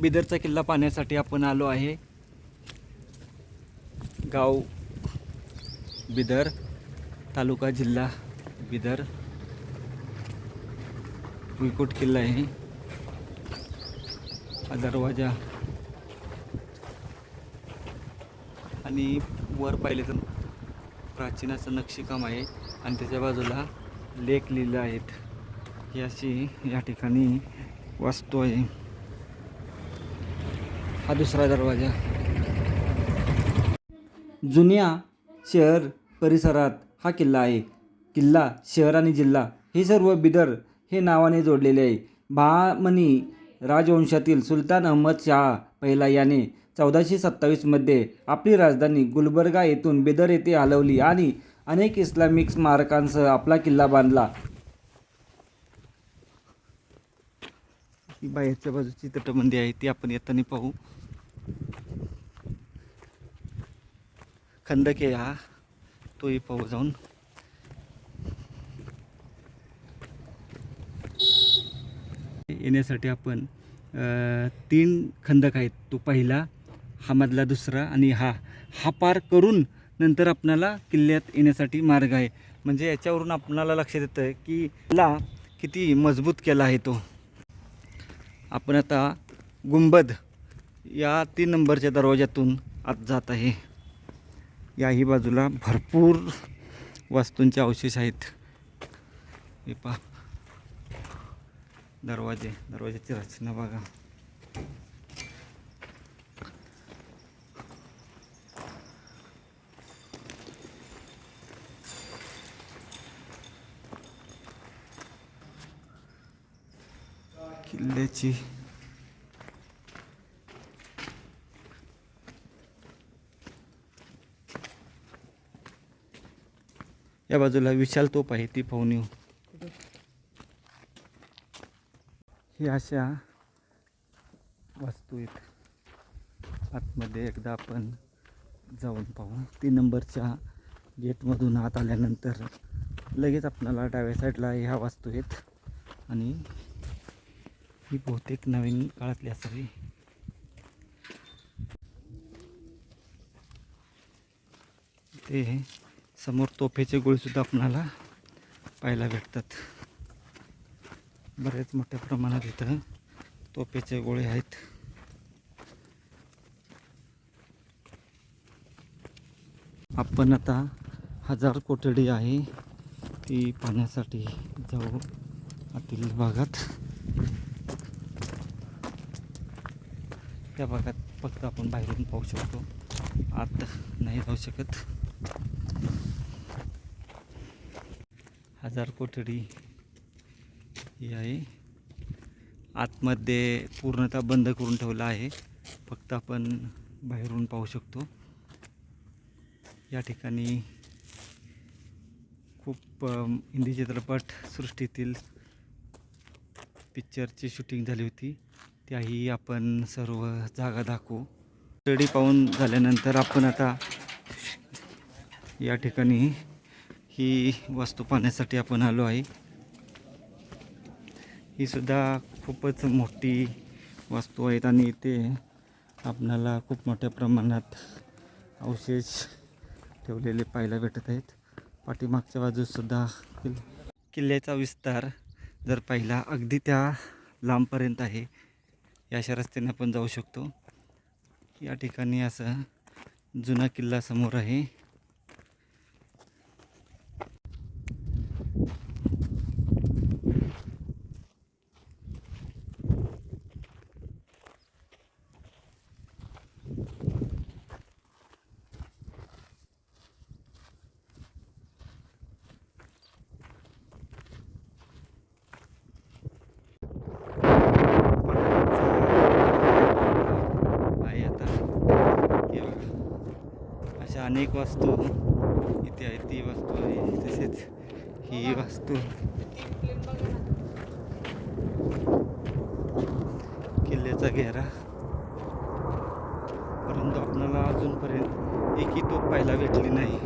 बिदरचा किल्ला पाहण्यासाठी आपण आलो आहे. गाव बिदर तालुका जिल्हा बिदर. भुईकोट किल्ला आहे. हा दरवाजा आणि वर पाहिले तर प्राचीनाचं नक्षीकाम आहे. आणि त्याच्या बाजूला लेख लिहिलं आहेत. ही अशी या ठिकाणी वास्तू आहे. हा दुसरा दरवाजा. जुन्या शहर परिसरात हा किल्ला आहे. किल्ला शहर आणि जिल्हा हे सर्व बिदर हे नावाने जोडलेले आहे. बहामनी राजवंशातील सुलतान अहमद शाह पहिला याने चौदाशे सत्तावीसमध्ये आपली राजधानी गुलबर्गा येथून बिदर येथे हलवली आणि अनेक इस्लामिक स्मारकांसह आपला किल्ला बांधला. बाहेरच्या बाजूची तटबंदी आहे ती आपण येताना पाहू. खंदक हा तोही पाहू जाऊन. येण्यासाठी आपण तीन खंदक आहेत. तो पहिला हा मधला दुसरा आणि हा. हा पार करून नंतर आपणाला किल्ल्यात येण्यासाठी मार्ग आहे. म्हणजे याच्यावरून आपणाला लक्षात येतं की ला किती मजबूत केला आहे तो. आपण आता गुंबद या तीन नंबरच्या दरवाज्यातून आत जात आहे. याही बाजूला भरपूर वास्तूंचे अवशेष आहेत. हे पा दरवाजे दरवाजाची रचना बघा. किल्ल्याची या बाजूला विशाल तोप आहे ती पाहून येऊ. ही अशा वस्तू आहेत. आतमध्ये एकदा आपण जाऊन पाहू. तीन नंबरच्या गेटमधून आत आल्यानंतर लगेच आपल्याला डाव्या साईडला ह्या वस्तू आहेत. आणि ही बहुतेक नवीन काळातली असावी ते समोर तोफेचे गोळीसुद्धा आपणाला पाहायला भेटतात. बरेच मोठ्या प्रमाणात इथं तोफेचे गोळे आहेत. आपण आता हजार कोठडी आहे ती पाहण्यासाठी जाऊ आतील भागात. त्या भागात फक्त आपण बाहेरून पाहू शकतो. आत नाही जाऊ शकत. हजार कोठडी ही आहे. आतमध्ये पूर्णतः बंद करून ठेवलं आहे. फक्त आपण बाहेरून पाहू शकतो. या ठिकाणी खूप हिंदी चित्रपट सृष्टीतील पिक्चरची शूटिंग झाली होती. त्याही आपण सर्व जागा दाखवू. स्टडी पाहून झाल्यानंतर आपण आता या ठिकाणी ही वास्तू पाहण्यासाठी आपण आलो आहे. ही सुद्धा खूपच मोठी वास्तू आहेत आणि इथे आपणाला खूप मोठ्या प्रमाणात अवशेष ठेवलेले पाहायला भेटत आहेत. पाठीमागच्या बाजूसुद्धा किल किल्ल्याचा विस्तार जर पाहिला अगदी त्या लांबपर्यंत आहे. या अशा रस्त्याने आपण जाऊ शकतो. या ठिकाणी असं जुना किल्ला समोर आहे आता हे बघा अशा अनेक वस्तू इथे आहेत ती वस्तू आहे. तसेच ही वस्तू. किल्ल्याचा घेरा. परंतु आपल्याला अजूनपर्यंत एकही तोप पाहायला भेटली नाही.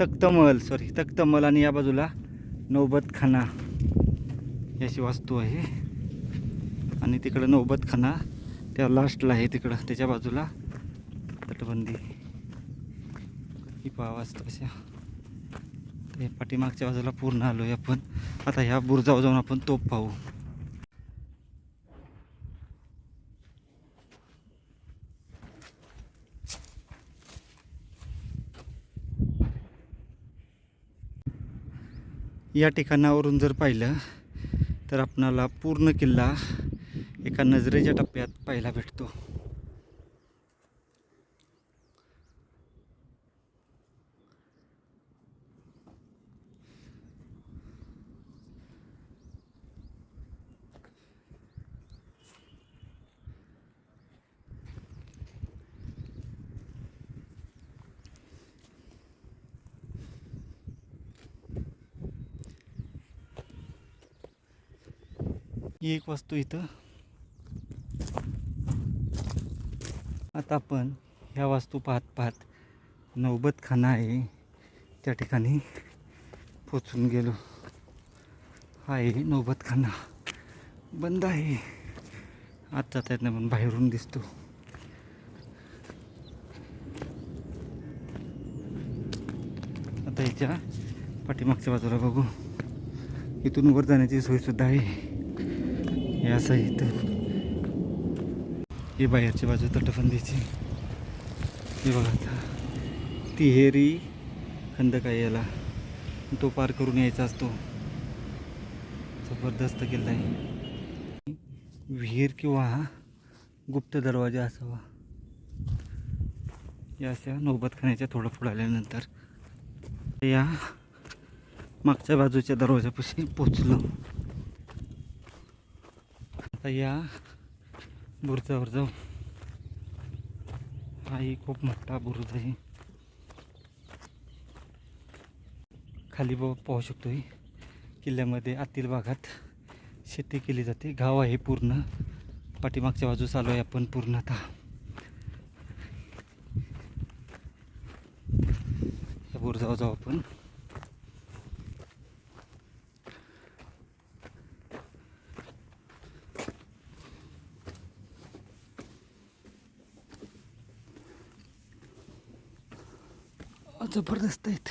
तख्तमहल सॉरी तख्तमहल आणि या बाजूला नौबत खाना ही अशी वास्तू आहे. आणि तिकडं नौबत खाना त्या लास्टला आहे तिकडं त्याच्या बाजूला तटबंदी. ही पाव असतं ते पाठीमागच्या बाजूला पूर्ण आलो आहे आपण. आता ह्या बुरजावर जाऊन आपण तोप पाहू. या ठिकाणावरून जर पाहिलं तर आपणाला पूर्ण किल्ला एका नजरेच्या टप्प्यात पाहायला भेटतो ही एक वस्तू इथं. आता आपण ह्या वास्तू पाहत पाहत नौबत खाना आहे. त्या ठिकाणी पोचून गेलो. हा आहे नौबत खाना बंद आहे. आत जाता येत नाही पण बाहेरून दिसतो. आता याच्या पाठीमागच्या बाजूला बघू. इथून वर जाण्याची सोयसुद्धा आहे. हे असं हे इथं. ही बाहेरची बाजू तटबंदीची. हे बघा आता. तिहेरी खंदक आहे याला तो पार करून यायचा असतो. जबरदस्त किल्ला आहे. विहीर किंवा गुप्त दरवाजा असावा. या अशा नौबत खाण्याच्या थोडं पुढं आल्यानंतर. या मागच्या बाजूच्या दरवाजापाशी पोचलो. आता या बुरुजावर जाऊ. हाही खूप मोठा बुरुज आहे. खाली ब पाहू शकतो किल्ल्यामध्ये आतील भागात शेती केली जाते. गाव आहे पूर्ण. पाठीमागच्या बाजू चालू आहे आपण पूर्णतः. या बुरुजावर जाऊ आपण. जबरदस्त आहेत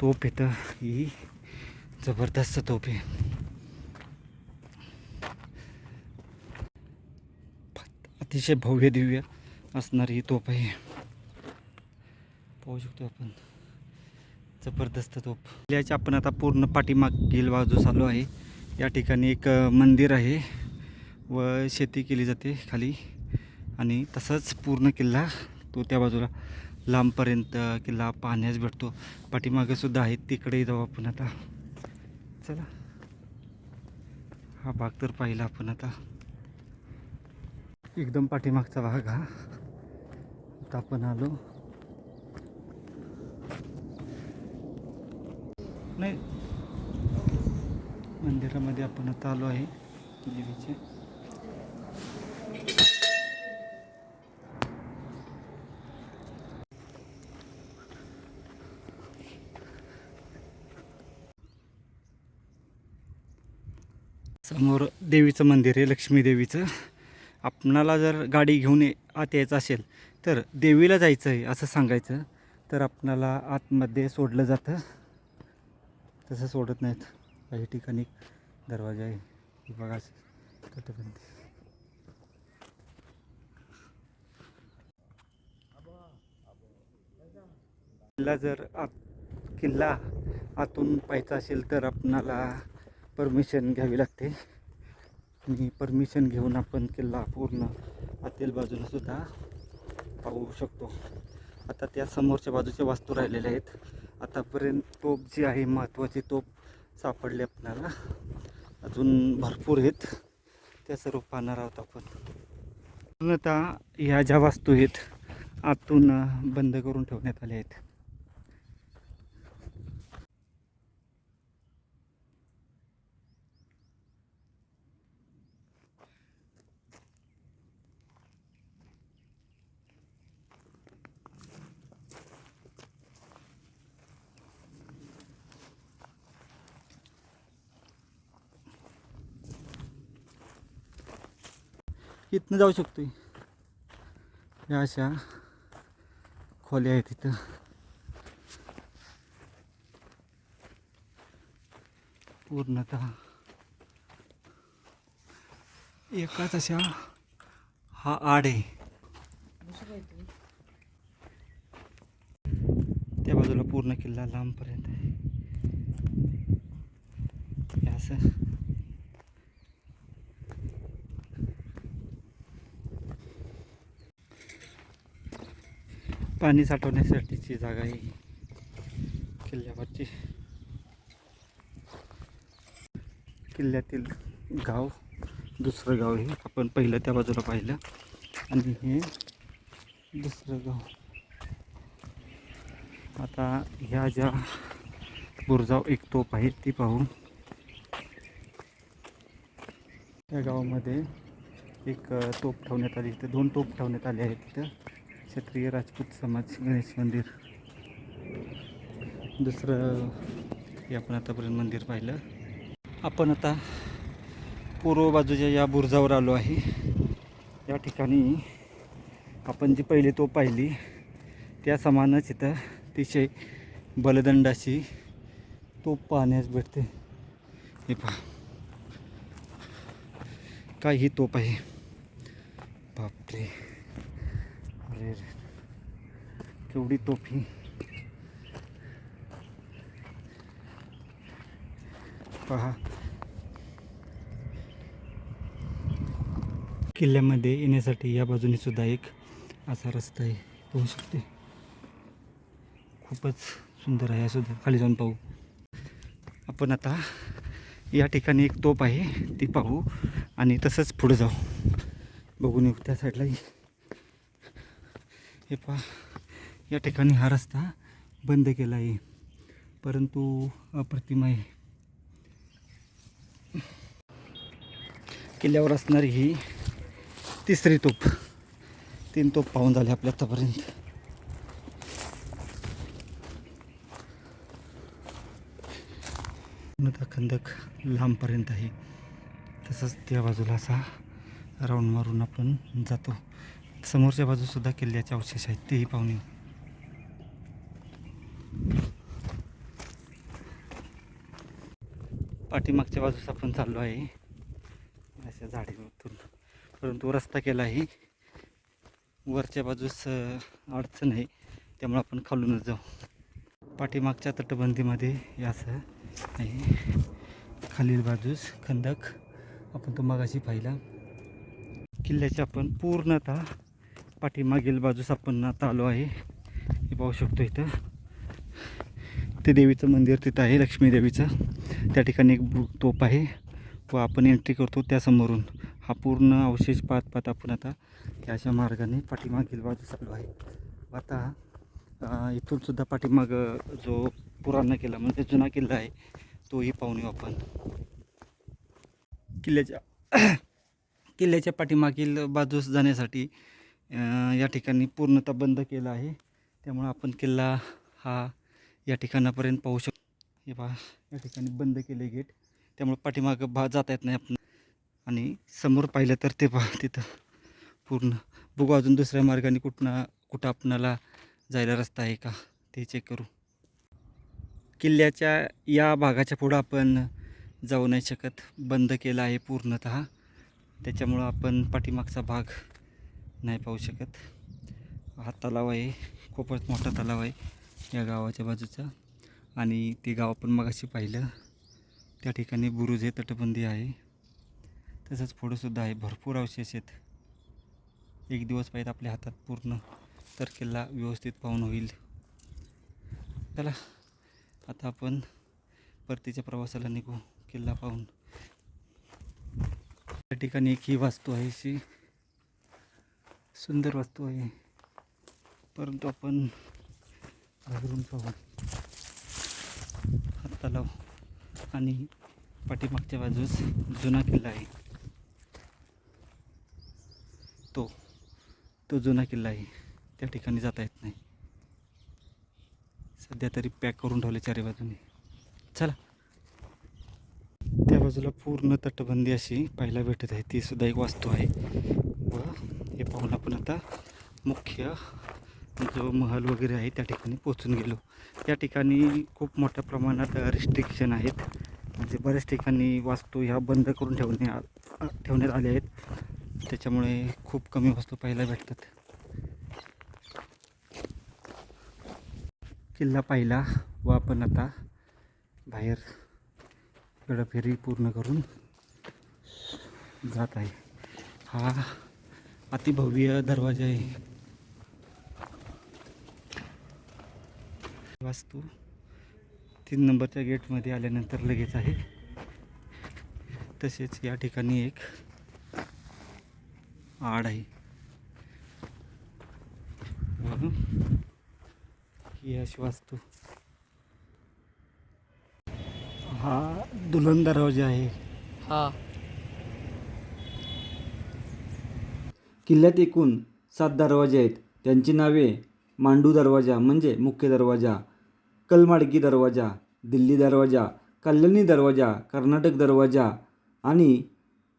तोप येतं ही जबरदस्त तोप आहे अतिशय भव्य दिव्य असणारी ही तोप आहे पाहू शकतो आपण जबरदस्त तोप किल्ल्याच्या आपण आता पूर्ण पाठीमागील बाजू चालू आहे या ठिकाणी एक मंदिर आहे व शेती केली जाते खाली. आणि तसाच पूर्ण किल्ला तो त्या बाजूला लांबपर्यंत किल्ला पाहण्यास भेटतो. पाठीमागेसुद्धा आहे तिकडे जाऊ आपण आता. चला. हा भाग तर पाहिला आपण आता. एकदम पाठीमागचा भाग हा. आता आपण आलो. नाही. मंदिरामध्ये आपण आता आलो आहे. देवीचे. समोर देवीचं मंदिर आहे लक्ष्मी देवीचं. आपणाला जर गाडी घेऊन ये- आत यायचं असेल तर देवीला जायचं आहे असं सांगायचं. तर आपणाला आतमध्ये सोडलं जातं. तसं सोडत नाहीत. काही ठिकाणी दरवाजा आहे. हे बघा तटबंदी. किल्ला जर आत किल्ला आतून पाहायचा असेल तर आपणाला परमिशन घ्यावी लागते. आणि परमिशन घेऊन आपण किल्ला पूर्ण आतील बाजूला सुद्धा पाहू शकतो. आता त्या समोरच्या बाजूच्या वास्तू राहिलेल्या आहेत. आतापर्यंत तोप जी आहे महत्त्वाची तोप सापडली आपल्याला. अजून भरपूर आहेत. त्या सर्व पाहणार आहोत आपण. पूर्णतः ह्या ज्या वास्तू आहेत आतून बंद करून ठेवण्यात आल्या आहेत. इथनं जाऊ शकतो या अशा खोल्या आहेत इथं. पूर्णतः एकाच अशा हा आड आहे. त्या बाजूला पूर्ण किल्ला लांबपर्यंत आहे. हे असं. पाणी साठवण्यासाठीची जागा आहे किल्ल्यावरची. किल्ल्यातील गाव दुसरं गाव हे आपण पहिलं त्या बाजूला पाहिलं. आणि हे दुसरं गाव. आता ह्या ज्या बुरजाव एक तोप आहे ती पाहू त्या गावामध्ये एक तोप ठेवण्यात आली. तिथं दोन तोप ठेवण्यात आले आहेत तिथं क्षत्रिय राजपूत समाज गणेश मंदिर. दुसरं हे आपण आतापर्यंत मंदिर पाहिलं. आपण आता पूर्व बाजूच्या या बुरुजावर आलो आहे. या ठिकाणी आपण जी पहिली तोप पाहिली त्या समानच इथं अतिशय बलदंडाची तोप पाहण्यास भेटते. हे पहा. काय ही तोप आहे. बापरे. अरे रे. केवढी तोफी. ही पहा. किल्ल्यामध्ये येण्यासाठी या बाजूने सुद्धा एक असा रस्ता आहे. पाहू शकते. खूपच सुंदर आहे. सुद्धा खाली जाऊन पाहू. आपण आता या ठिकाणी एक तोप आहे. ती पाहू आणि तसंच पुढे जाऊ. बघून येऊ त्या साईडलाही हे पहा या ठिकाणी हा रस्ता बंद केला आहे. परंतु अप्रतिम आहे. किल्ल्यावर असणारी ही तिसरी तोप तीन तोप पाहून झाले आपल्या आतापर्यंत. पूर्णतः खंदक लांबपर्यंत आहे. तसंच त्या बाजूला असा राऊंड मारून आपण जातो. समोरच्या बाजूसुद्धा किल्ल्याचे अवशेष आहेत तेही पाहुणे पाठीमागच्या बाजूस आपण चाललो आहे. अशा झाडीतून परंतु रस्ता केला आहे वरच्या बाजूस अडचण आहे. त्यामुळे आपण खालूनच जाऊ. पाठीमागच्या तटबंदीमध्ये याचं असं आहे. खालील बाजूस खंदक आपण तो मागाशी पाहिला. किल्ल्याच्या आपण पूर्णतः पाठीमागील बाजूस आपण आता आलो आहे. हे पाहू शकतो इथं. ते देवीचं मंदिर तिथं आहे लक्ष्मी देवीचं. त्या ठिकाणी एक तोप आहे. व आपण एंट्री करतो त्यासमोरून हा पूर्ण अवशेष पाहत पाहत आपण आता त्याच्या अशा मार्गाने पाठीमागील बाजूस चालू आहे. आता इथून सुद्धा पाठीमाग जो पुराणा किल्ला म्हणजे जुना किल्ला आहे तोही पाहून येऊ आपण. किल्ल्याच्या किल्ल्याच्या पाठीमागील बाजूस जाण्यासाठी या ठिकाणी पूर्णतः बंद केला आहे. त्यामुळं आपण किल्ला हा या ठिकाणापर्यंत पाहू शकतो. हे पहा या ठिकाणी बंद केले गेट. त्यामुळं पाठीमागं भा जाता येत नाही आपण. आणि समोर पाहिलं तर ते पहा तिथं पूर्ण. बघू अजून दुसऱ्या मार्गाने कुठनं कुठं आपणाला जायला रस्ता आहे का ते चेक करू. किल्ल्याच्या या भागाच्या पुढं आपण जाऊ नाही शकत. बंद केला आहे पूर्णतः. त्याच्यामुळं आपण पाठीमागचा भाग नाही पाहू शकत. हा तलाव आहे खूपच मोठा तलाव आहे या गावाच्या बाजूचा. आणि ते गाव आपण मगाशी पाहिलं. त्या ठिकाणी बुरुज आहे तटबंदी आहे. तसंच पुढंसुद्धा आहे. भरपूर अवशेष आहेत. एक दिवस पाहिजे आपल्या हातात पूर्ण. तर किल्ला व्यवस्थित पाहून होईल. चला आता आपण परतीच्या प्रवासाला निघू. किल्ला पाहून. त्या ठिकाणी एक ही वास्तू आहे अशी. सुंदर वास्तू आहे. परंतु आपण घाबरून पाहू हा तलाव आणि पाठीमागच्या बाजूस जुना किल्ला आहे. तो तो जुना किल्ला आहे. त्या ठिकाणी जाता येत नाही. सध्या तरी पॅक करून ठेवले चारी बाजूने. चला. त्या बाजूला पूर्ण तटबंदी अशी पाहायला भेटत आहे. ती सुद्धा एक वास्तू आहे. व पाहून आपण आता मुख्य जो महल वगैरे आहे त्या ठिकाणी पोचून गेलो. त्या ठिकाणी खूप मोठ्या प्रमाणात रिस्ट्रिक्शन आहेत. म्हणजे बऱ्याच ठिकाणी वास्तू ह्या बंद करून ठेवण्या ठेवण्यात आल्या आहेत. त्याच्यामुळे खूप कमी वस्तू पाहायला भेटतात. किल्ला पाहिला व आपण आता बाहेर गडफेरी पूर्ण करून जात आहे. हा अतिभव्य दरवाजा आहे. वास्तू तीन नंबरच्या गेटमध्ये आल्यानंतर लगेच आहे. तसेच या ठिकाणी एक आड आहे. ही अशी वास्तू. हा दुल्हन दरवाजा आहे. हा. किल्ल्यात एकूण सात दरवाजे आहेत. त्यांची नावे मांडू दरवाजा म्हणजे मुख्य दरवाजा कलमाडकी दरवाजा दिल्ली दरवाजा कल्याणी दरवाजा कर्नाटक दरवाजा आणि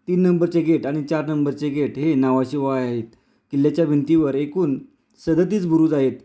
तीन नंबरचे गेट आणि चार नंबरचे गेट हे नावाशिवाय आहेत. किल्ल्याच्या भिंतीवर एकूण सदतीस बुरुज आहेत.